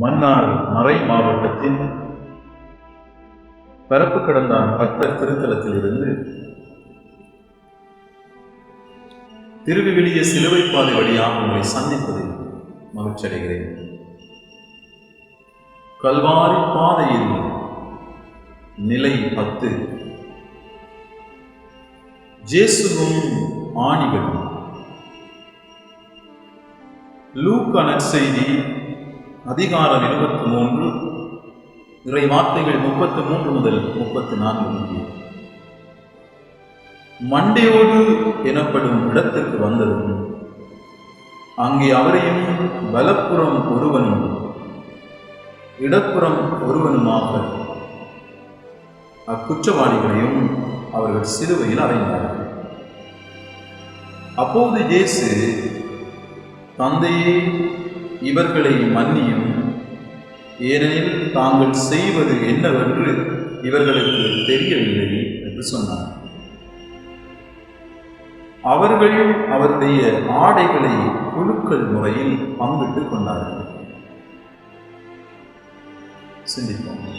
மன்னார் மறை மாவட்டத்தின் பரப்பு கடந்தான் பக்தர் திருத்தலத்திலிருந்து திருவிவிலிய சிலுவை பாதை வழியாக உங்களை சந்திப்பதில் மகிழ்ச்சி அடைகிறேன். கல்வாரி பாதையில் நிலை பத்து. ஜேசுவும் ஆணிகளும் லூக்கா செய்தி அதிகாரம் இருபத்தி மூன்று இறை வார்த்தைகள் முப்பத்து மூன்று முதல் முப்பத்து நான்கு மண்டையோடு எனப்படும் இடத்துக்கு வந்ததும் அங்கே அவரையும் வலப்புறம் ஒருவனும் இடப்புறம் ஒருவனுமாக அக்குற்றவாளிகளையும் அவர்கள் சிலுவையில் அறைந்தார்கள் அப்போது இயேசு தந்தையே இவர்களை மன்னியும். ஏனெனில் தாங்கள் செய்வது என்னவென்று இவர்களுக்கு தெரியவில்லை என்று சொன்னார். அவர்கள் அவருடைய ஆடைகளை குழுக்கள் முறையில் பங்கிட்டுக் கொண்டார்கள். சிந்திப்போம்.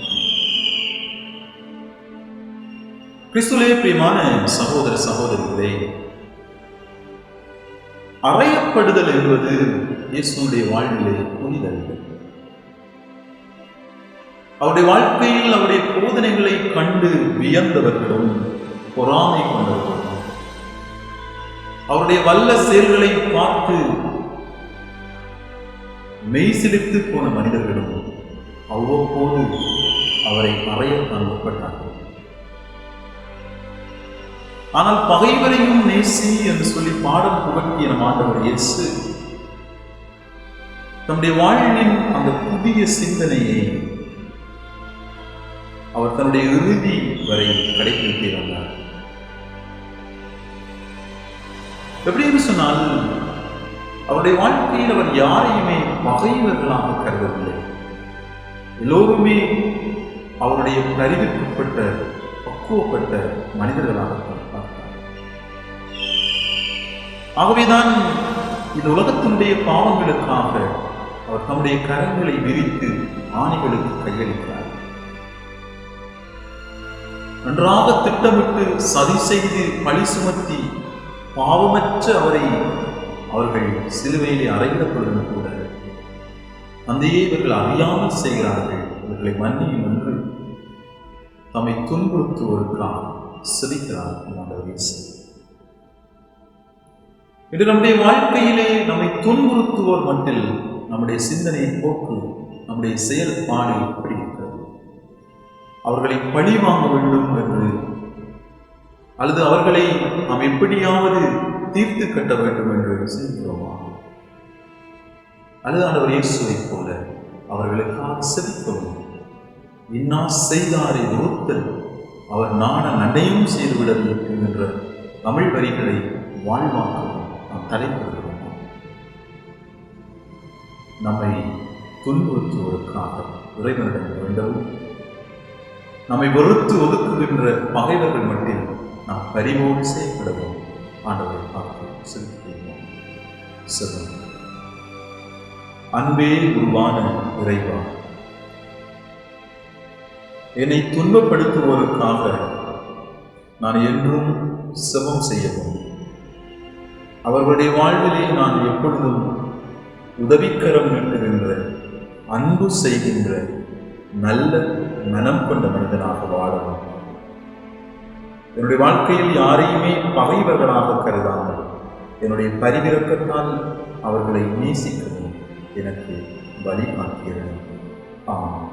கிறிஸ்துலே பிரியமான சகோதர சகோதரிகளே அறையப்படுதல் என்பது இயேசுடைய வாழ்விலே புனிதல்கள் அவருடைய வாழ்க்கையில் அவருடைய போதனைகளை கண்டு வியந்தவர்களும் பொறாமை கொண்டவர்களும். அவருடைய வல்ல செயல்களை பார்த்து மெய்சிலித்து போன மனிதர்களும் அவ்வப்போது அவரை அறைய அனுப்பப்பட்டார்கள். ஆனால் பகைவரையும் நேசி என்று சொல்லி பாடம் புகட்டிய நம் ஆண்டவர் இயேசு நம்முடைய வாழ்வின் அந்த புதிய சிந்தனையை அவர் தன்னுடைய இறுதி வரை கடைபிடித்து வந்தார். எப்படி என்று சொன்னால் அவருடைய வாழ்க்கையில் அவர் யாரையுமே பகைவர்களாக கருதவில்லை. எல்லோருமே அவருடைய பரிவிற்குட்பட்ட பக்குவப்பட்ட மனிதர்களாக ஆகவேதான் இந்த உலகத்தினுடைய பாவங்களுக்காக அவர் தம்முடைய கரங்களை விரித்து ஆணிகளுக்கு கையளிக்கிறார். நன்றாக திட்டமிட்டு சதி செய்து பழி சுமத்தி பாவமற்ற அவரை அவர்கள் சிலுவையிலே அறையிடப்படும் கூட அந்தையே இவர்கள் அறியாமல் செய்கிறார்கள் இவர்களை மன்னியும் என்று தம்மை துன்புறுத்துவோருக்காக சிரிக்கிறார் ஆண்டவர் இன்று நம்முடைய வாழ்க்கையிலே நம்மை துன்புறுத்துவோர் மட்டில் நம்முடைய சிந்தனை போக்கு நம்முடைய செயல்பாடு எப்படி இருக்கிறது. அவர்களை பழி வாங்க வேண்டும் என்று அல்லது அவர்களை நாம் எப்படியாவது தீர்த்து கட்ட வேண்டும் என்று சிந்திக்கிறோமா அல்லது ஆண்டவர் இயேசுவை போல அவர்களுக்காக செலுத்தவும் இன்னா செய்தாரை ஒருத்தல் அவர் நாண நடையும் செய்துவிட என்கின்ற தமிழ் வரிகளை வாழ்வாக்கவும் நாம் தலைப்படுகிறோம். நம்மை துன்புறுத்துவதற்காக இறைவனிடம் வேண்டவும். நம்மை வெறுத்து ஒதுக்குகின்ற பகைவர்கள் மட்டில் நாம் பரிவோடு செயல்படவும் ஆண்டவரை பார்த்து செலுத்துகிறோம். செல்வம். அன்பே உருவான இறைவா என்னை துன்பப்படுத்துவோருக்காக நான் என்றும் செவம் செய்யவும். அவர்களுடைய வாழ்விலே நான் எப்பொழுதும் உதவிக்கரம் நீட்டுகின்ற அன்பு செய்கின்ற நல்ல மனம் கொண்ட மனிதனாக வாழவும். என்னுடைய வாழ்க்கையில் யாரையுமே பகைவர்களாக கருதாமல் என்னுடைய பரிவிறக்கத்தால் அவர்களை நேசிக்கவும் எனக்கு வழிகாட்டுகிறது ஆமாம்